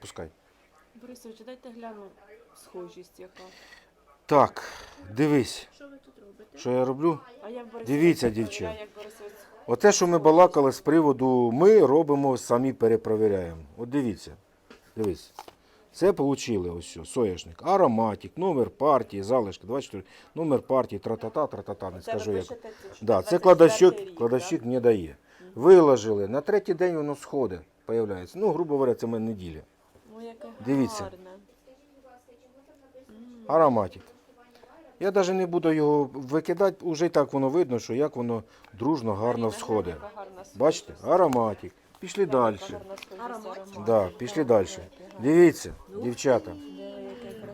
запускай. Борисович, дайте гляну схожість яка. Так, дивись, Що ви тут робите? що я роблю. А я в Борисовича Дивіться, перевіряю, дівчата. як Борисович Оте, що ми балакали з приводу, ми робимо, самі перепровіряємо. От дивіться, дивись. Це отримали ось що, соняшник, ароматик, номер партії, залишки, 24, номер партії, тра-та-та, тра-та-та, не Це ви скажу як. пишете це, що Да, це 24 кладовщик, рік, кладовщик не дає. Виложили, на третій день воно сходить, появляється. Ну, грубо говоря, це мене неділя. Яке Дивіться. гарне. Ароматик. Я навіть не буду його викидати, вже і так воно видно, що як воно дружно, гарно всходить. Бачите? Ароматик. Пішли далі. Да, пішли далі. Дивіться, дівчата.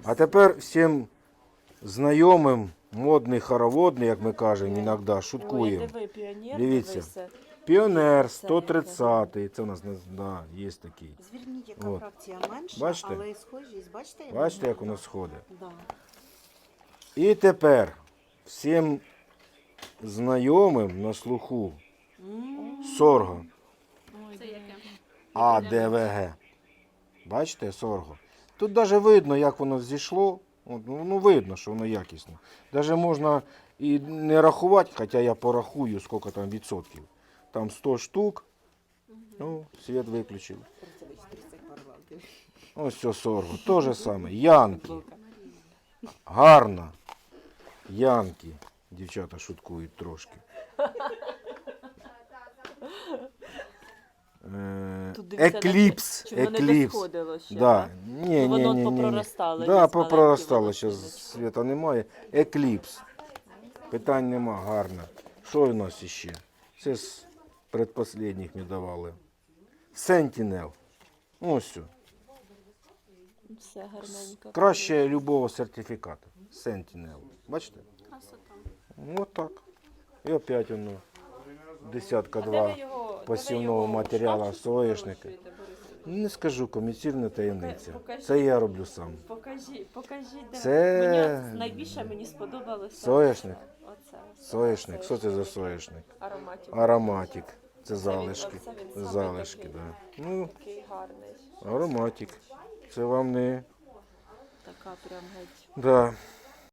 А тепер всім знайомим, модний, хороводний, як ми кажемо, іноді, Ой, шуткуємо. диви, Дивіться. Піонер 130-й. Це у нас не да, є такий. Зверніть, яка От. фракція менша, Бачите? але схожість, бачите? як Бачите, як воно сходить. Да. І тепер всім знайомим на слуху сорго. АДВГ. Бачите, сорго. Тут навіть видно, як воно зійшло. От, ну, ну, видно, що воно якісно. Навіть можна і не рахувати, хоча я порахую, скільки там відсотків. Там 100 штук. Ну, світ виключив. Ось це сорго. То же саме. Янки. Гарно. Янки. Дівчата шуткують трошки. Е, Тут дивіться, Екліпс. Чи воно не Екліпс. досходило ще, Да. да? Ні, Ну, ні, воно ні, ні, ні. попроростало, є Да, маленькі попроростало, волосиночки. зараз світа немає. Екліпс. Питань нема, гарно. Що у нас ще? Це з предпоследніх ми давали. Сентінел. Ось все. Все гарненько. Краще любого сертифікату. Сентінел. Бачите? Красота. Ну, так. І опять воно. Десятка А де два ви його- посівного матеріалу соняшника. Не скажу, коміцірна таємниця. Покажіть. Це я роблю сам. Покажіть, покажіть, де Це- мені найбільше мені сподобалося. Соняшник? Оце. Що це за соняшник? Ароматик. Ароматик. Це залишки. це він саме Залишки. Да. Ну, Такий гарний. ароматик. Це вам не. Така прям геть. Да.